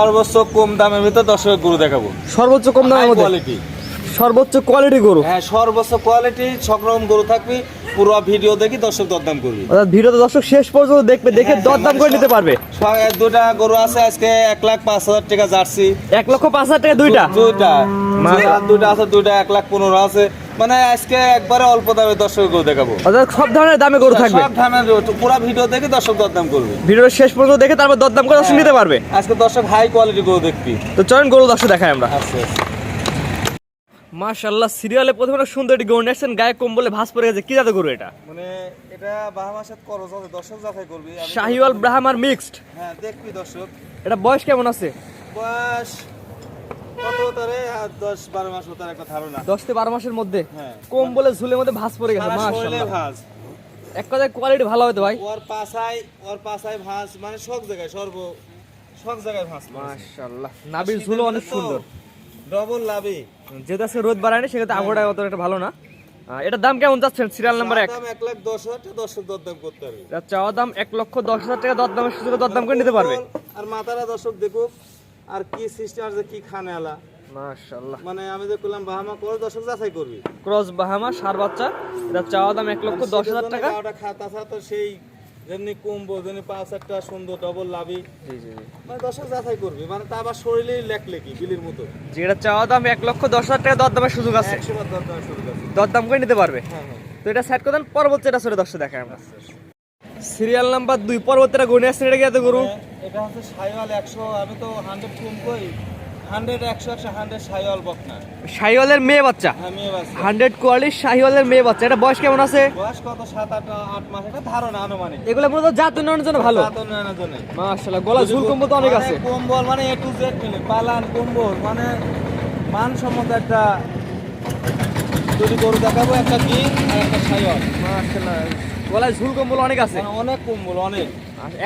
সর্বোচ্চ কম দামের ভিতর দর্শক গরু দেখাবো। সর্বোচ্চ কম দামের মধ্যে? কোয়ালিটি সর্বোচ্চ কোয়ালিটি গরু? হ্যাঁ সর্বোচ্চ কোয়ালিটি সব রকম গরু থাকবে পুরো ভিডিও দেখি দর্শক দরদাম করবি। অর্থাৎ ভিডিওতে দর্শক শেষ পর্যন্ত দেখবে দেখে হ্যাঁ, দরদাম মানে করে নিতে পারবে। দুটা গরু আছে আজকে এক লাখ পাঁচ হাজার টাকা জার্সি। এক লক্ষ পাঁচ হাজার টাকা দুইটা? দুইটা- দুইটা আছে দুইটা এক লাখ পনেরো আছে। মানে আজকে একবারে অল্প দামে দর্শক গরু দেখাবো। অর্থাৎ সব ধরনের দামে গরু থাকবে। সব দামের পুরো ভিডিও দেখে দর্শক দরদাম করবে। ভিডিওর শেষ পর্যন্ত দেখে তারপর দরদাম করে দর্শক নিতে পারবে। আজকে দর্শক হাই কোয়ালিটি গরু দেখবি। তো চলেন গরু দর্শক দেখাই আমরা। আচ্ছা আচ্ছা। মাশাল্লাহ সিরিয়ালে প্রথমে একটা সুন্দর একটি গরু নিয়েছেন গায়ে কম্বলে ভাস পড়ে গেছে। কি জাতের গরু এটা? মানে এটা বাহামার সাথে করজ হবে দর্শক যাচাই করবি শাহিওয়াল ব্রাহ্মার মিক্সড হ্যাঁ দেখবি দর্শক। এটা বয়স কেমন আছে? বয়স তারে মাস একটা ধারণা। থেকে মাসের মধ্যে হ্যাঁ। কম্বলে ঝুলের মধ্যে ভাস পড়ে গেছে সারা ভাঁজ। এক কথায় কোয়ালিটি ভালো হতো ভাই। ওর পাশায় ওর পাশায় ভাঁজ মানে সব জায়গায় সর্ব সব জায়গায় ভাঁজ মাশাল্লাহ নাবির ঝুলও অনেক সুন্দর। ডবল লাভি যেহেতু আজকে রোদ বাড়ায়নি সেক্ষেত্রে আবহাওয়া অত একটা ভালো না। এটার দাম কেমন যাচ্ছেন সিরিয়াল নাম্বার এক। এক লাখ দশ হাজার টাকা দর্শক দরদাম করতে পারবে চাওয়া দাম এক লক্ষ দশ হাজার টাকা দরদামের সুযোগে দরদাম করে নিতে পারবে। আর মাথারা দর্শক দেখুক আর কি সিস্টেম আছে কি খানে আলা। মানে আমি যে করলাম বাহামা করে দর্শক যাচাই করবি। ক্রস বাহামা সার বাচ্চা এটার চাওয়া দাম এক লক্ষ দশ হাজার টাকা। ওটা খাতা ছাতা সেই যেমনি কমবো যেমনি পাঁচ একটা সুন্দর ডবল লাভি। জি জি জি। মানে দর্শক যাচাই করবি মানে তা আবার শরীরে লেখলেকি বিলির মতো? যেটা চাওয়া দাম এক লক্ষ দশ হাজার টাকা দরদামের সুযোগ আছে। দরদাম করে নিতে পারবে? হ্যাঁ হ্যাঁ। তো এটা সেট করে দেন পরবর্তী এটা সরে দর্শক দেখায় আমরা। সিরিয়াল নাম্বার দুই পরবর্তীটা গুনে আসছেন এটা কি এত গরু? এটা হচ্ছে সাইওয়াল একশো আমি তো হান্ড্রেড কম কই। হান্ড্রেড একশো একশো হান্ড্রেড সাইওয়াল বকনা। শাহিওয়ালের মেয়ে বাচ্চা? হান্ড্রেড কোয়ালির শাহিওয়ালের মেয়ে বাচ্চা। এটা বয়স কেমন আছে? বয়স কত? সাত আট আট মাস। এটা ধারণা আনুমানিক। এগুলো মূলত জাত উন্নয়নের জন্য ভালো। তা তো জন্য। মাশাআল্লাহ গলা ঝুল কম্বল তো অনেক আছে। মানে কম্বল মানে এ টু জেড মিলে পালান কম্বল মানে মানসম্মত একটা যদি গরু দেখাবো একটা কি আর একটা সাইওয়াল। মাশাআল্লাহ গলায় ঝুল কম্বল অনেক আছে। মানে অনেক কম্বল অনেক।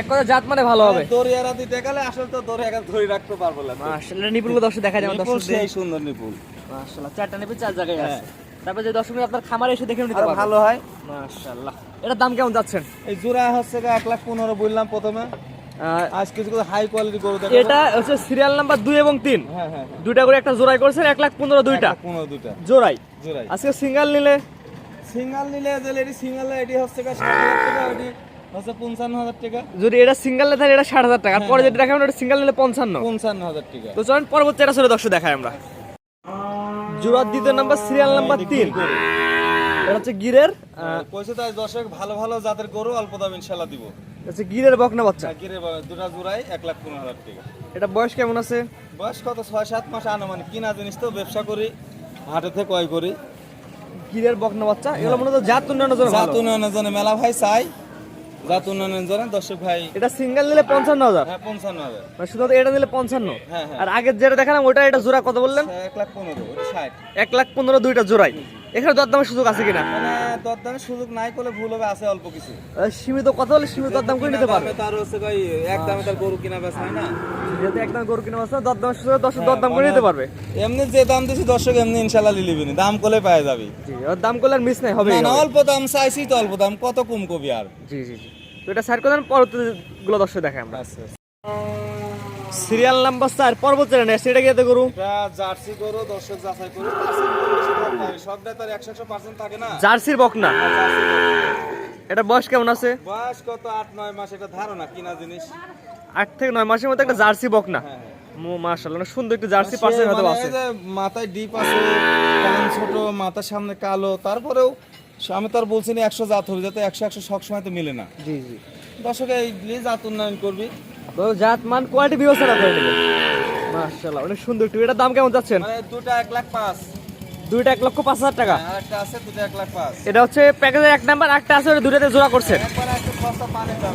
এক কথা জাত মানে ভালো হবে। দরিয়ারা দেখালে আসলে তো দরিয়ারা ধরে রাখতে পারব না। মাশাআল্লাহ নিপুল দর্শক দেখা যাবে দর্শক সেই সুন্দর নিপুল। মাশাআল্লাহ চারটা নিপুল চার জায়গায় হ্যাঁ। আছে। তারপর যে দর্শক আপনার খামারে এসে দেখে নিতে পারবে ভালো হয়। মাশাআল্লাহ এটার দাম কেমন যাচ্ছেন? এই জোড়া হচ্ছে গা এক লাখ পনেরো বললাম প্রথমে। আহ, আজ কিছু হাই কোয়ালিটি গরু এটা হচ্ছে সিরিয়াল নাম্বার দুই এবং তিন। হ্যাঁ হ্যাঁ দুইটা করে একটা জোড়াই করছেন এক লাখ পনেরো দুইটা। এক লাখ পনেরো দুইটা। জোড়াই। জোড়াই। আজকে সিঙ্গেল নিলে? সিঙ্গাল নিলে যে এটি সিঙ্গাল এটি হচ্ছে হাজার টাকা। এটি হচ্ছে পঞ্চান্ন হাজার টাকা। যদি এটা সিঙ্গেল তাহলে এটা ষাট হাজার টাকা। পরে যেটা দেখাবেন ওটা সিঙ্গেল নিলে পঞ্চান্ন। পঞ্চান্ন হাজার টাকা। তো চলেন পরবর্তী এটা সরে দর্শক দেখাই আমরা। জোড়ার দ্বিতীয় নাম্বার সিরিয়াল নাম্বার তিন। এটা হচ্ছে গিরের পয়সা তো আজ দর্শক ভালো ভালো জাতের গরু অল্প দাম ইনশাল্লাহ দিব। হচ্ছে গিরের বকনা বাচ্চা। চাকিরে দুটা জোড়াই এক লাখ পনেরো হাজার টাকা। এটা বয়স কেমন আছে? বয়স কত? ছয় সাত মাস আনুমানিক। কিনা জিনিস তো ব্যবসা করি হাটে থেকে ক্রয় করি। গিরের বকনা বাচ্চা। এগুলো মূলত জাত উন্নয়নের জন্য জাত। উন্নয়নের জন্য মেলা ভাই চাই। জাত উন্নয়নের জন্য দর্শক ভাই এটা সিঙ্গেল নিলে পঞ্চান্ন হাজার। হ্যাঁ পঞ্চান্ন হাজার। মানে এটা নিলে পঞ্চান্ন। হ্যাঁ, হ্যাঁ। আর আগের যেটা দেখালাম ওটা এটা জোড়া কত বললেন? এক লাখ পনেরো ষাট। এক লাখ পনেরো দুইটা জোড়াই। এখানে দরদামের সুযোগ আছে কিনা? মানে দরদামের সুযোগ নাই করলে ভুল হবে আছে অল্প কিছু। সীমিত কথা হলে সীমিত দরদাম করে নিতে পারবে। তার হচ্ছে ভাই এক দামে তার গরু কিনা বেচা হয় না? যেহেতু গরু কিনে বাচ্চা দরদামের সুযোগ দশ দরদাম করে নিতে পারবে। এমনি যে দাম দিছি দর্শক এমনি দাম করলে পাওয়া যাবে। জি ওর দাম করলে আর মিস নাই হবে না অল্প দাম চাইছি তো অল্প দাম কত কম কবি আর? জি জি জি। তো এটা পরবর্তী গুলো দর্শক দেখাই আমরা। সিরিয়াল নাম্বার চার পর্বত সেটা কি গরু? জার্সি গরু দর্শক যাচাই করি না। জার্সির বকনা। জার্সি গরু। এটা বয়স কেমন আছে? বয়স কত? আট নয় মাস এটা ধারণা কিনা জিনিস? আট থেকে নয় মাসের মধ্যে একটা জার্সি বকনা। হ্যাঁ, হ্যাঁ। মাশাআল্লাহ সুন্দর একটু জার্সি পার্সেন্ট হয়তো মানে আছে। মাথায় ডিপ আছে কান ছোট মাথার সামনে কালো তারপরেও আমি তো আর বলছি না একশো জাত হবে যাতে একশো একশো সবসময় তো মিলে না। জি জি। দর্শক এই জাত উন্নয়ন করবি। জাত মান কোয়ালিটি বিবেচনা করে নেবে। মাশাআল্লাহ অনেক সুন্দর একটু এটার দাম কেমন যাচ্ছেন? মানে দুটা এক লাখ পাঁচ। দুইটা এক লক্ষ পাঁচ হাজার টাকা। পাঁচ। এটা হচ্ছে প্যাকেজের এক নাম্বার একটা আছে দুটাতে জোড়া করছেন। পানির দাম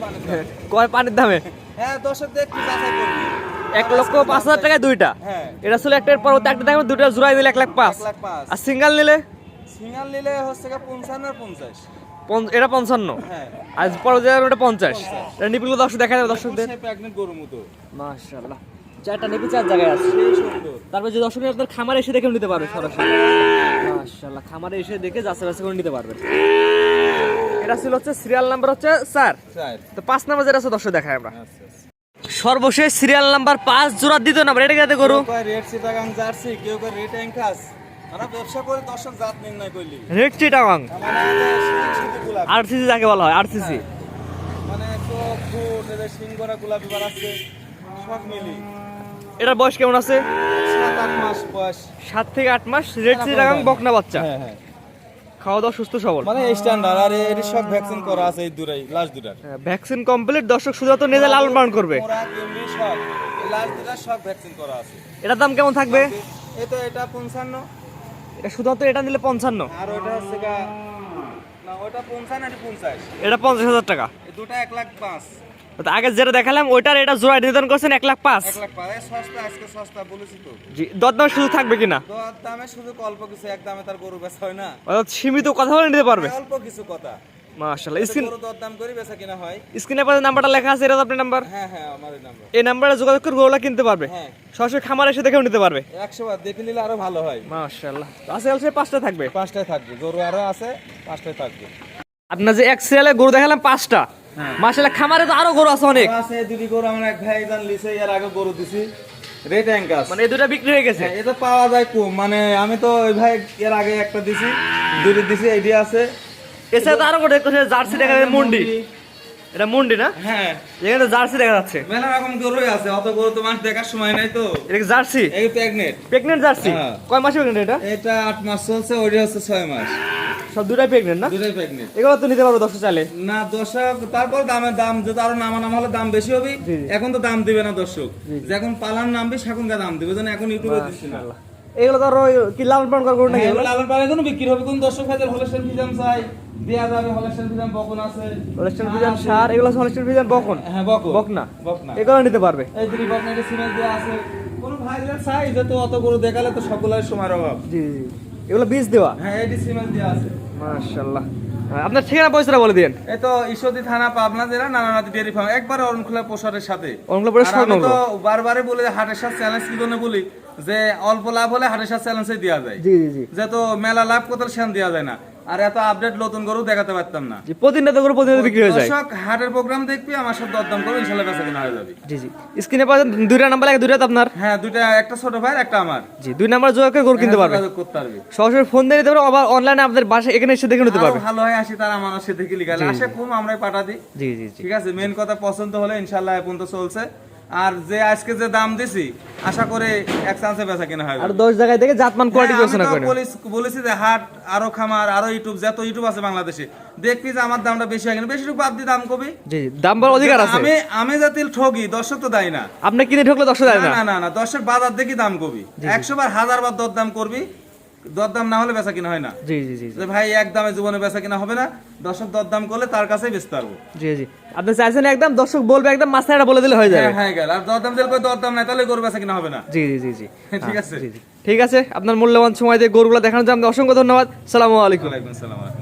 দাম। কয় পানির দামে? হ্যাঁ এক লক্ষ পাঁচ হাজার টাকায় দুইটা? হ্যাঁ। এটা ছিল একটা পরবর্তী একটা দেখবেন দুটা জোড়াই দিলে এক লাখ পাঁচ। আর সিঙ্গেল নিলে? সিঙ্গাল নিলে হচ্ছে পঞ্চান্ন আর পঞ্চাশ। এটা পঞ্চান্ন? হ্যাঁ। আর ওটা পঞ্চাশ। এটা দর্শক দেখা যাবে দর্শকদের। সে চারটা নিপি চার জায়গায় আছে। তারপর যে দর্শক আপনার খামারে এসে দেখে নিতে পারবে সরাসরি। মাশাআল্লাহ খামারে এসে দেখে যাচাই বাছাই করে নিতে পারবে। এটা ছিল হচ্ছে সিরিয়াল নাম্বার হচ্ছে স্যার চার। তো পাঁচ নাম্বার যেটা আছে দর্শক দেখায় আমরা। আচ্ছা আচ্ছা। সর্বশেষ সিরিয়াল নাম্বার পাঁচ জোড়া দিত না এটা কেটে কয় রেড চিটাগাং জার্সি কেউ রেড অ্যাঙ্কাস ব্যবসা করে দর্শক জাত নির্ণয় করলি। রেড চিটাগাং। আরসিসি যাকে বলা হয় আরসিসি মানে চোখ ফুট গোলাপি বার আছে সব মিলি এটার বয়স কেমন আছে? সাত থেকে আট মাস রেড চিটাগাং বকনা বাচ্চা। হ্যাঁ হ্যাঁ। খাওয়া দাওয়া সুস্থ সবল। মানে স্ট্যান্ডার্ড আর এর সব ভ্যাকসিন করা আছে এই দুটাই লাস্ট দুটার ভ্যাকসিন কমপ্লিট দর্শক শুধুমাত্র নিজে লালন পালন করবে। লাস্ট দুটার সব ভ্যাকসিন করা আছে। এটার দাম কেমন থাকবে? এই তো এটা পঞ্চান্ন। এটা শুধুমাত্র এটা নিলে পঞ্চান্ন। আর ওটা হচ্ছে না ওটা পঞ্চান্ন এটা পঞ্চাশ। এটা পঞ্চাশ হাজার টাকা। এই দুটা এক লাখ পাঁচ। তো আগে যেটা দেখালাম ওইটার এটা জোড়া নির্ধারণ করছেন এক লাখ পাঁচ। এক লাখ পাঁচ। এই সস্তা আজকে সস্তা বলেছি তো। জি দরদাম শুধু থাকবে কিনা? দর শুধু অল্প কিছু এক দামে তার গরু বেচা হয় না। সীমিত কথা বলে নিতে পারবে? অল্প কিছু কথা। মাশাআল্লাহ স্ক্রিন গরু দর বেচা কিনা হয়। স্ক্রিনে পাশে নাম্বারটা লেখা আছে এটা আপনার নাম্বার? হ্যাঁ হ্যাঁ আমার নাম্বার। এই নাম্বারে যোগাযোগ করে কিনতে পারবে। হ্যাঁ। সরাসরি খামার এসে দেখেও নিতে পারবে। বার দেখে নিলে আরও ভালো হয়। মাশাআল্লাহ। আছে আছে পাঁচটা থাকবে। পাঁচটায় থাকবে। গরু আরও আছে পাঁচটায় থাকবে। আপনার যে এক সিরিয়ালে গরু দেখালাম পাঁচটা। হ্যাঁ। মাশাআল্লাহ খামারে তো আরও গরু আছে অনেক। আছে দুটি গরু আমার এক ভাই একজন লিসে এর আগে গরু দিছি। রেড অ্যাঙ্কাস মানে এই দুটা বিক্রি হয়ে গেছে? হ্যাঁ, এটা পাওয়া যায় কম। মানে আমি তো ওই ভাই এর আগে একটা দিছি দুটি দিছি এইটি আছে। এছাড়া তো আরও গোটে জার্সি দেখা যাচ্ছে মুন্ডি। এটা মুন্ডি না? হ্যাঁ। এখানে জার্সি দেখা যাচ্ছে। মেলা রকম গরুই আছে অত গরু তো মানুষ দেখার সময় নাই তো। এটা জার্সি? এই প্রেগনেন্ট প্রেগনেন্ট জার্সি? হ্যাঁ। কয় মাসে প্রেগনেন্ট এটা? এটা আট মাস চলছে ওইটা হচ্ছে ছয় মাস। সব দুটাই প্রেগনেন্ট না? দুটাই প্রেগনেন্ট এগুলো তো নিতে পারব দশ চাইলে না দর্শক তারপর দামের দাম যদি আরও নামা নাম হলে দাম বেশি হবে। এখন তো দাম দিবে না দর্শক। যখন পালান নামবে সেখন দাম দিবে যেন এখন ইউটিউবে দিচ্ছি না। এগুলো কি লালন পালন করা গরু নাকি হ্যাঁ, লালন পালন কোনো বিক্রি হবে। কোন দর্শক হাজার হলেস্টেন ফিজাম চাই? দেয়া যাবে হলেস্টেন ফিজাম বকন আছে। ফ্রিজিয়ান সার এগুলো বকন? হ্যাঁ বকন। বকনা বকনা। এগুলো নিতে পারবে। এই দুটি বকনা এটা সিমেন্ট আছে কোন চাই যে তো অত গরু দেখালে তো সকলের সময়ের অভাব। জি জি। এগুলো বীজ দেওয়া? হ্যাঁ এটি সিমেন্ট দেওয়া আছে। মাশাআল্লাহ। আপনার ঠিকানা পয়সাটা বলে দিন এই তো ঈশ্বরদি থানা পাবনা জেলা ডেয়ারি ফার্ম একবার অরুণখোলা সাথে। অরুণখোলা পরে আর সব আমি নম্বর তো বারবারে বলে হাটের সাথে চ্যালেঞ্জ কি জন্য বলি যে অল্প লাভ হলে হাটের সাথে চ্যালেঞ্জে দেওয়া যায়। জি জি জি। যে তো মেলা লাভ কোথাও সেন দেওয়া যায় না। আর এত আপডেট নতুন গরু দেখাতে পারতাম না। বিক্রি হয়ে যায়। দর্শক হাটের প্রোগ্রাম দেখবি আমার সাথে দরদাম করবে ইনশাল্লাহ বেচা কিনা হয়ে যাবে। জি জি। স্ক্রিনে পাচ্ছেন দুইটা নাম্বার লাগে দুইটা তো আপনার? হ্যাঁ দুইটা একটা ছোট ভাই একটা আমার। জি দুই নাম্বার যোগাযোগ করে গরু কিনতে পারবে। যোগাযোগ করতে পারবে। সরাসরি ফোন দিয়ে পারবে আবার অনলাইনে আপনাদের বাসায় এখানে এসে দেখে নিতে পারবে। ভালো হয় আসি তারা আমার সাথে লিখালে আসে কম আমরাই পাঠা দিই। জি জি ঠিক আছে মেন কথা পছন্দ হলে ইনশাল্লাহ এখন তো চলছে। আর যে আজকে যে দাম দিছি আশা করে এক চান্সে বেচা কিনা হয় আর দশ জায়গায় থেকে জাতমান কোয়ালিটি বিবেচনা আমি করে বলিস- বলেছি যে হাট আরও খামার আরও ইউটিউব যত ইউটিউব আছে বাংলাদেশে দেখবি যে আমার দামটা বেশি হয় কিনা। বেশি বাদ দিয়ে দাম কবি। জি দাম বলার অধিকার আছে। আমি আমি যাতে ঠগি দর্শক তো দেয় না। আপনি কিনে ঢুকলে দশ দেয় না না? না না দর্শক বাজার দেখি দাম কবি। একশো বার হাজার বার দর দাম করবি। দরদাম না হলে বেচা কিনা হয় না। জি জি জি যে ভাই এক দামে জীবনে বেচা কিনা হবে না। দর্শক দরদাম করলে তার কাছে বেচতে পারব। জি জি। আপনি চাইছেন একদম দর্শক বলবে একদম মাথাটা বলে দিলে হয়ে যাবে। হ্যাঁ গেল। আর দরদাম দিলে দরদাম নাই তাহলে গরু বেচা কিনা হবে না। জি জি জি জি। ঠিক আছে। ঠিক আছে আপনার মূল্যবান সময় দিয়ে গরুগুলো দেখানোর জন্য আপনাকে অসংখ্য ধন্যবাদ। সালামু আলাইকুম। ওয়ালাইকুম আসসালাম।